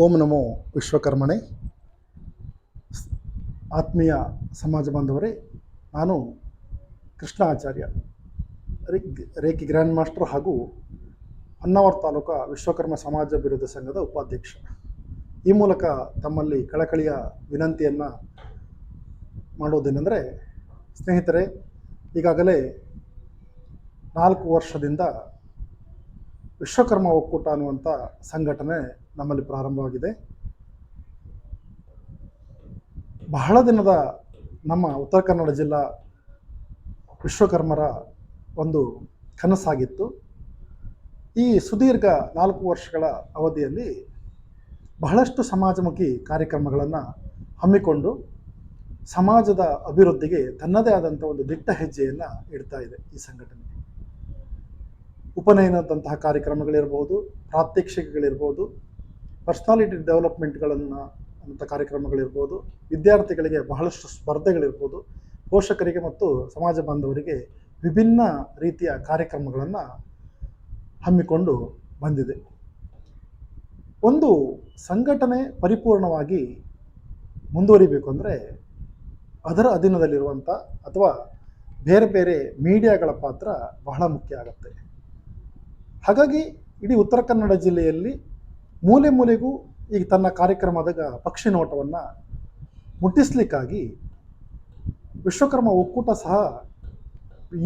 ಓಂ ನಮೋ ವಿಶ್ವಕರ್ಮಣೆ. ಆತ್ಮೀಯ ಸಮಾಜ ಬಾಂಧವರೇ, ನಾನು ಕೃಷ್ಣ ಆಚಾರ್ಯ, ರಿಗ್, ರೇಖಿ ಗ್ರ್ಯಾಂಡ್ ಮಾಸ್ಟರ್ ಹಾಗೂ ಹೊನ್ನಾವರ ತಾಲೂಕು ವಿಶ್ವಕರ್ಮ ಸಮಾಜ ವಿರೋಧ ಸಂಘದ ಉಪಾಧ್ಯಕ್ಷ. ಈ ಮೂಲಕ ತಮ್ಮಲ್ಲಿ ಕಳಕಳಿಯ ವಿನಂತಿಯನ್ನು ಮಾಡೋದೇನೆಂದರೆ, ಸ್ನೇಹಿತರೆ, ಈಗಾಗಲೇ ನಾಲ್ಕು ವರ್ಷದಿಂದ ವಿಶ್ವಕರ್ಮ ಒಕ್ಕೂಟ ಅನ್ನುವಂಥ ಸಂಘಟನೆ ನಮ್ಮಲ್ಲಿ ಪ್ರಾರಂಭವಾಗಿದೆ. ಬಹಳ ದಿನದ ನಮ್ಮ ಉತ್ತರ ಕನ್ನಡ ಜಿಲ್ಲಾ ವಿಶ್ವಕರ್ಮರ ಒಂದು ಕನಸಾಗಿತ್ತು. ಈ ಸುದೀರ್ಘ ನಾಲ್ಕು ವರ್ಷಗಳ ಅವಧಿಯಲ್ಲಿ ಬಹಳಷ್ಟು ಸಮಾಜಮುಖಿ ಕಾರ್ಯಕ್ರಮಗಳನ್ನು ಹಮ್ಮಿಕೊಂಡು ಸಮಾಜದ ಅಭಿವೃದ್ಧಿಗೆ ತನ್ನದೇ ಆದಂಥ ಒಂದು ದಿಟ್ಟ ಹೆಜ್ಜೆಯನ್ನು ಇಡ್ತಾ ಇದೆ ಈ ಸಂಘಟನೆ. ಉಪನಯನದಂತಹ ಕಾರ್ಯಕ್ರಮಗಳಿರ್ಬೋದು, ಪ್ರಾತ್ಯಕ್ಷಿಕೆಗಳಿರ್ಬೋದು ಪರ್ಸ್ನಾಲಿಟಿ ಡೆವಲಪ್ಮೆಂಟ್ಗಳನ್ನು ಅಂಥ ಕಾರ್ಯಕ್ರಮಗಳಿರ್ಬೋದು, ವಿದ್ಯಾರ್ಥಿಗಳಿಗೆ ಬಹಳಷ್ಟು ಸ್ಪರ್ಧೆಗಳಿರ್ಬೋದು, ಪೋಷಕರಿಗೆ ಮತ್ತು ಸಮಾಜ ಬಾಂಧವರಿಗೆ ವಿಭಿನ್ನ ರೀತಿಯ ಕಾರ್ಯಕ್ರಮಗಳನ್ನು ಹಮ್ಮಿಕೊಂಡು ಬಂದಿದೆ. ಒಂದು ಸಂಘಟನೆ ಪರಿಪೂರ್ಣವಾಗಿ ಮುಂದುವರಿಬೇಕು ಅಂದರೆ ಅದರ ಅಧೀನದಲ್ಲಿರುವಂಥ ಅಥವಾ ಬೇರೆ ಬೇರೆ ಮೀಡಿಯಾಗಳ ಪಾತ್ರ ಬಹಳ ಮುಖ್ಯ ಆಗುತ್ತೆ. ಹಾಗಾಗಿ ಇಡೀ ಉತ್ತರ ಕನ್ನಡ ಜಿಲ್ಲೆಯಲ್ಲಿ ಮೂಲೆ ಮೂಲೆಗೂ ಈಗ ತನ್ನ ಕಾರ್ಯಕ್ರಮದಾಗ ಪಕ್ಷಿ ನೋಟವನ್ನು ಮುಟ್ಟಿಸ್ಲಿಕ್ಕಾಗಿ ವಿಶ್ವಕರ್ಮ ಒಕ್ಕೂಟ ಸಹ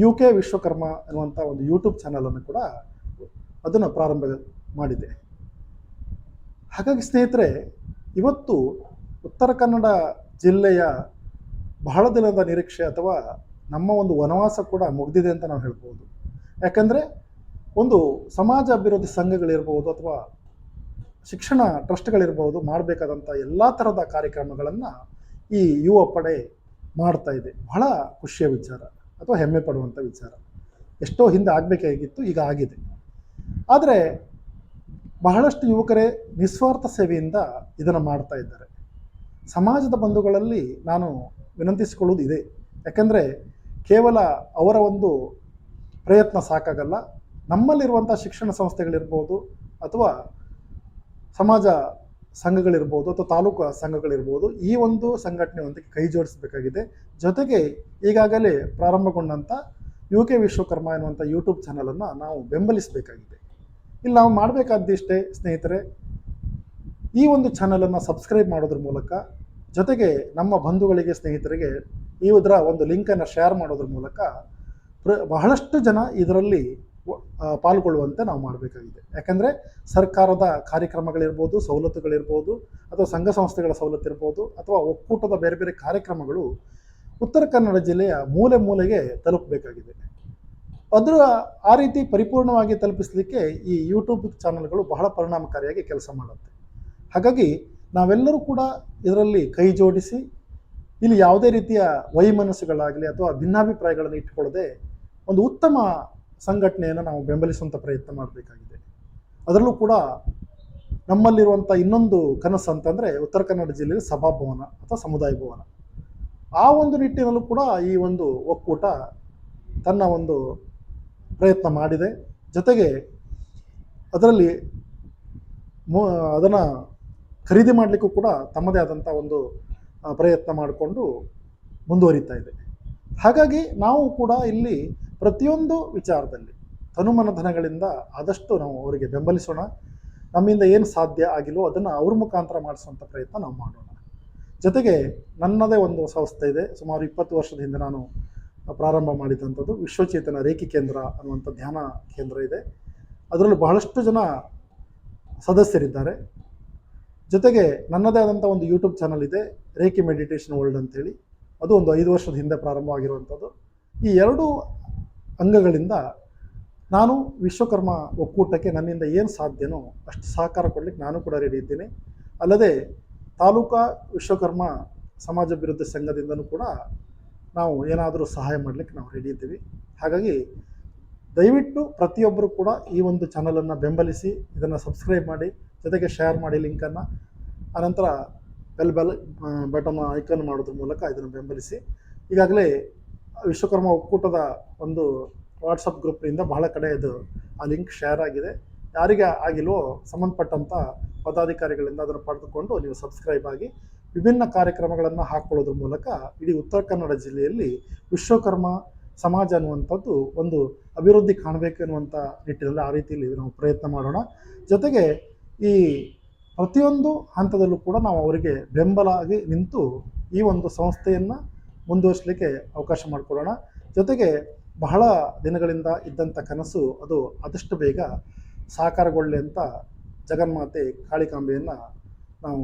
ಯು ಕೆ ವಿಶ್ವಕರ್ಮ ಅನ್ನುವಂಥ ಒಂದು ಯೂಟ್ಯೂಬ್ ಚಾನಲನ್ನು ಕೂಡ ಅದನ್ನು ಪ್ರಾರಂಭ ಮಾಡಿದೆ. ಹಾಗಾಗಿ ಸ್ನೇಹಿತರೆ, ಇವತ್ತು ಉತ್ತರ ಕನ್ನಡ ಜಿಲ್ಲೆಯ ಬಹಳ ದಿನದ ನಿರೀಕ್ಷೆ ಅಥವಾ ನಮ್ಮ ಒಂದು ವನವಾಸ ಕೂಡ ಮುಗಿದಿದೆ ಅಂತ ನಾವು ಹೇಳ್ಬೋದು. ಯಾಕಂದರೆ ಒಂದು ಸಮಾಜ ಅಭಿವೃದ್ಧಿ ಸಂಘಗಳಿರ್ಬೋದು ಅಥವಾ ಶಿಕ್ಷಣ ಟ್ರಸ್ಟ್ಗಳಿರ್ಬೋದು ಮಾಡಬೇಕಾದಂಥ ಎಲ್ಲ ಥರದ ಕಾರ್ಯಕ್ರಮಗಳನ್ನು ಈ ಯುವ ಪಡೆ ಮಾಡ್ತಾ ಇದೆ. ಬಹಳ ಖುಷಿಯ ವಿಚಾರ ಅಥವಾ ಹೆಮ್ಮೆ ಪಡುವಂಥ ವಿಚಾರ. ಎಷ್ಟೋ ಹಿಂದೆ ಆಗಬೇಕಾಗಿತ್ತು ಈಗ ಆಗಿದೆ. ಆದರೆ ಬಹಳಷ್ಟು ಯುವಕರೇ ನಿಸ್ವಾರ್ಥ ಸೇವೆಯಿಂದ ಇದನ್ನು ಮಾಡ್ತಾ ಇದ್ದಾರೆ. ಸಮಾಜದ ಬಂಧುಗಳಲ್ಲಿ ನಾನು ವಿನಂತಿಸಿಕೊಳ್ಳೋದು ಇದೆ. ಯಾಕೆಂದರೆ ಕೇವಲ ಅವರ ಒಂದು ಪ್ರಯತ್ನ ಸಾಕಾಗಲ್ಲ. ನಮ್ಮಲ್ಲಿರುವಂಥ ಶಿಕ್ಷಣ ಸಂಸ್ಥೆಗಳಿರ್ಬೋದು ಅಥವಾ ಸಮಾಜ ಸಂಘಗಳಿರ್ಬೋದು ಅಥವಾ ತಾಲೂಕು ಸಂಘಗಳಿರ್ಬೋದು ಈ ಒಂದು ಸಂಘಟನೆಯೊಂದಿಗೆ ಕೈ ಜೋಡಿಸಬೇಕಾಗಿದೆ. ಜೊತೆಗೆ ಈಗಾಗಲೇ ಪ್ರಾರಂಭಗೊಂಡಂಥ ಯು ಕೆ ವಿಶ್ವಕರ್ಮ ಎನ್ನುವಂಥ ಯೂಟ್ಯೂಬ್ ಚಾನಲನ್ನು ನಾವು ಬೆಂಬಲಿಸಬೇಕಾಗಿದೆ. ಇಲ್ಲಿ ನಾವು ಮಾಡಬೇಕಾದಿಷ್ಟೇ ಸ್ನೇಹಿತರೆ, ಈ ಒಂದು ಚಾನಲನ್ನು ಸಬ್ಸ್ಕ್ರೈಬ್ ಮಾಡೋದ್ರ ಮೂಲಕ ಜೊತೆಗೆ ನಮ್ಮ ಬಂಧುಗಳಿಗೆ, ಸ್ನೇಹಿತರಿಗೆ ಈ ಇದರ ಒಂದು ಲಿಂಕನ್ನು ಶೇರ್ ಮಾಡೋದ್ರ ಮೂಲಕ ಬಹಳಷ್ಟು ಜನ ಇದರಲ್ಲಿ ಪಾಲ್ಗೊಳ್ಳುವಂತೆ ನಾವು ಮಾಡಬೇಕಾಗಿದೆ. ಯಾಕಂದರೆ ಸರ್ಕಾರದ ಕಾರ್ಯಕ್ರಮಗಳಿರ್ಬೋದು, ಸವಲತ್ತುಗಳಿರ್ಬೋದು, ಅಥವಾ ಸಂಘ ಸಂಸ್ಥೆಗಳ ಸವಲತ್ತು ಇರ್ಬೋದು ಅಥವಾ ಒಕ್ಕೂಟದ ಬೇರೆ ಬೇರೆ ಕಾರ್ಯಕ್ರಮಗಳು ಉತ್ತರ ಕನ್ನಡ ಜಿಲ್ಲೆಯ ಮೂಲೆ ಮೂಲೆಗೆ ತಲುಪಬೇಕಾಗಿದೆ. ಅದರ ಆ ರೀತಿ ಪರಿಪೂರ್ಣವಾಗಿ ತಲುಪಿಸಲಿಕ್ಕೆ ಈ ಯೂಟ್ಯೂಬ್ ಚಾನಲ್ಗಳು ಬಹಳ ಪರಿಣಾಮಕಾರಿಯಾಗಿ ಕೆಲಸ ಮಾಡುತ್ತೆ. ಹಾಗಾಗಿ ನಾವೆಲ್ಲರೂ ಕೂಡ ಇದರಲ್ಲಿ ಕೈ ಜೋಡಿಸಿ, ಇಲ್ಲಿ ಯಾವುದೇ ರೀತಿಯ ವೈಮನಸ್ಸುಗಳಾಗಲಿ ಅಥವಾ ಭಿನ್ನಾಭಿಪ್ರಾಯಗಳನ್ನು ಇಟ್ಟುಕೊಳ್ಳದೆ ಒಂದು ಉತ್ತಮ ಸಂಘಟನೆಯನ್ನು ನಾವು ಬೆಂಬಲಿಸುವಂಥ ಪ್ರಯತ್ನ ಮಾಡಬೇಕಾಗಿದೆ. ಅದರಲ್ಲೂ ಕೂಡ ನಮ್ಮಲ್ಲಿರುವಂಥ ಇನ್ನೊಂದು ಕನಸು ಅಂತಂದರೆ ಉತ್ತರ ಕನ್ನಡ ಜಿಲ್ಲೆಯಲ್ಲಿ ಸಭಾಭವನ ಅಥವಾ ಸಮುದಾಯ ಭವನ. ಆ ಒಂದು ನಿಟ್ಟಿನಲ್ಲೂ ಕೂಡ ಈ ಒಂದು ಒಕ್ಕೂಟ ತನ್ನ ಒಂದು ಪ್ರಯತ್ನ ಮಾಡಿದೆ. ಜೊತೆಗೆ ಅದರಲ್ಲಿ ಅದನ್ನ ಖರೀದಿ ಮಾಡಲಿಕ್ಕೂ ಕೂಡ ತಮ್ಮದೇ ಆದಂಥ ಒಂದು ಪ್ರಯತ್ನ ಮಾಡಿಕೊಂಡು ಮುಂದುವರಿತಾ ಇದೆ. ಹಾಗಾಗಿ ನಾವು ಕೂಡ ಇಲ್ಲಿ ಪ್ರತಿಯೊಂದು ವಿಚಾರದಲ್ಲಿ ತನುಮನಧನಗಳಿಂದ ಆದಷ್ಟು ನಾವು ಅವರಿಗೆ ಬೆಂಬಲಿಸೋಣ. ನಮ್ಮಿಂದ ಏನು ಸಾಧ್ಯ ಆಗಿಲ್ವೋ ಅದನ್ನು ಅವ್ರ ಮುಖಾಂತರ ಮಾಡಿಸುವಂಥ ಪ್ರಯತ್ನ ನಾವು ಮಾಡೋಣ. ಜೊತೆಗೆ ನನ್ನದೇ ಒಂದು ಸಂಸ್ಥೆ ಇದೆ. ಸುಮಾರು ಇಪ್ಪತ್ತು ವರ್ಷದ ಹಿಂದೆ ನಾನು ಪ್ರಾರಂಭ ಮಾಡಿದಂಥದ್ದು ವಿಶ್ವಚೇತನ ರೇಖಿ ಕೇಂದ್ರ ಅನ್ನುವಂಥ ಧ್ಯಾನ ಕೇಂದ್ರ ಇದೆ. ಅದರಲ್ಲೂ ಬಹಳಷ್ಟು ಜನ ಸದಸ್ಯರಿದ್ದಾರೆ. ಜೊತೆಗೆ ನನ್ನದೇ ಆದಂಥ ಒಂದು ಯೂಟ್ಯೂಬ್ ಚಾನಲ್ ಇದೆ, ರೇಖಿ ಮೆಡಿಟೇಷನ್ ವರ್ಲ್ಡ್ ಅಂತೇಳಿ. ಅದು ಒಂದು ಐದು ವರ್ಷದ ಹಿಂದೆ ಪ್ರಾರಂಭವಾಗಿರುವಂಥದ್ದು. ಈ ಎರಡು ಅಂಗಗಳಿಂದ ನಾನು ವಿಶ್ವಕರ್ಮ ಒಕ್ಕೂಟಕ್ಕೆ ನನ್ನಿಂದ ಏನು ಸಾಧ್ಯನೋ ಅಷ್ಟು ಸಹಕಾರ ಕೊಡಲಿಕ್ಕೆ ನಾನು ಕೂಡ ರೆಡಿ ಇದ್ದೀನಿ. ಅಲ್ಲದೆ ತಾಲೂಕಾ ವಿಶ್ವಕರ್ಮ ಸಮಾಜ ಅಭಿವೃದ್ಧಿ ಸಂಘದಿಂದನೂ ಕೂಡ ನಾವು ಏನಾದರೂ ಸಹಾಯ ಮಾಡಲಿಕ್ಕೆ ನಾವು ರೆಡಿ ಇದ್ದೀವಿ. ಹಾಗಾಗಿ ದಯವಿಟ್ಟು ಪ್ರತಿಯೊಬ್ಬರು ಕೂಡ ಈ ಒಂದು ಚಾನಲನ್ನು ಬೆಂಬಲಿಸಿ, ಇದನ್ನು ಸಬ್ಸ್ಕ್ರೈಬ್ ಮಾಡಿ, ಜೊತೆಗೆ ಶೇರ್ ಮಾಡಿ ಲಿಂಕನ್ನು ಆನಂತರ ಬೆಲ್ ಬೆಲ್ ಬಟನ್ ಐಕನ್ ಮಾಡೋದ್ರ ಮೂಲಕ ಇದನ್ನು ಬೆಂಬಲಿಸಿ. ಈಗಾಗಲೇ ವಿಶ್ವಕರ್ಮ ಒಕ್ಕೂಟದ ಒಂದು ವಾಟ್ಸಪ್ ಗ್ರೂಪ್ನಿಂದ ಬಹಳ ಕಡೆ ಇದು ಆ ಲಿಂಕ್ ಶೇರ್ ಆಗಿದೆ. ಯಾರಿಗೆ ಆಗಿಲ್ವೋ ಸಂಬಂಧಪಟ್ಟಂಥ ಪದಾಧಿಕಾರಿಗಳಿಂದ ಅದನ್ನು ಪಡೆದುಕೊಂಡು ನೀವು ಸಬ್ಸ್ಕ್ರೈಬ್ ಆಗಿ ವಿಭಿನ್ನ ಕಾರ್ಯಕ್ರಮಗಳನ್ನು ಹಾಕ್ಕೊಳ್ಳೋದ್ರ ಮೂಲಕ ಇಡೀ ಉತ್ತರ ಕನ್ನಡ ಜಿಲ್ಲೆಯಲ್ಲಿ ವಿಶ್ವಕರ್ಮ ಸಮಾಜ ಅನ್ನುವಂಥದ್ದು ಒಂದು ಅಭಿವೃದ್ಧಿ ಕಾಣಬೇಕು ಅನ್ನುವಂಥ ನಿಟ್ಟಿನಲ್ಲಿ ಆ ರೀತಿಯಲ್ಲಿ ನಾವು ಪ್ರಯತ್ನ ಮಾಡೋಣ. ಜೊತೆಗೆ ಈ ಪ್ರತಿಯೊಂದು ಹಂತದಲ್ಲೂ ಕೂಡ ನಾವು ಅವರಿಗೆ ಬೆಂಬಲ ಆಗಿ ನಿಂತು ಈ ಒಂದು ಸಂಸ್ಥೆಯನ್ನು ಮುಂದುವರಿಸಲಿಕ್ಕೆ ಅವಕಾಶ ಮಾಡಿಕೊಡೋಣ. ಜೊತೆಗೆ ಬಹಳ ದಿನಗಳಿಂದ ಇದ್ದಂಥ ಕನಸು ಅದು ಆದಷ್ಟು ಬೇಗ ಸಾಕಾರಗೊಳ್ಳಿ ಅಂತ ಜಗನ್ಮಾತೆ ಕಾಳಿಕಾಂಬೆಯನ್ನು ನಾವು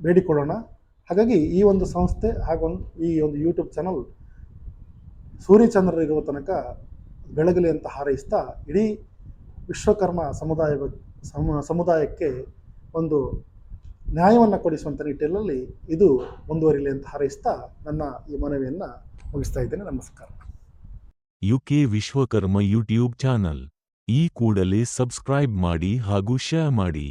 ಬೇಡಿಕೊಳ್ಳೋಣ. ಹಾಗಾಗಿ ಈ ಒಂದು ಸಂಸ್ಥೆ ಹಾಗೊಂದು ಈ ಒಂದು ಯೂಟ್ಯೂಬ್ ಚಾನಲ್ ಸೂರ್ಯಚಂದ್ರರಿರುವ ತನಕ ಬೆಳಗಲಿ ಅಂತ ಹಾರೈಸ್ತಾ ಇಡೀ ವಿಶ್ವಕರ್ಮ ಸಮುದಾಯ ಸಮ ಸಮುದಾಯಕ್ಕೆ ಒಂದು ನ್ಯಾಯವನ್ನು ಕೊಡಿಸುವಂಥ ನಿಟ್ಟಿನಲ್ಲಿ ಇದು ಮುಂದುವರಿಲಿ ಅಂತ ಹಾರೈಸ್ತಾ ನನ್ನ ಈ ಮನವಿಯನ್ನು ಮುಗಿಸ್ತಾ ಇದ್ದೇನೆ. ನಮಸ್ಕಾರ. UK Vishwakarma YouTube channel. ಈ ಕೂಡಲೇ ಸಬ್ಸ್ಕ್ರೈಬ್ ಮಾಡಿ ಹಾಗೂ ಶೇರ್ ಮಾಡಿ.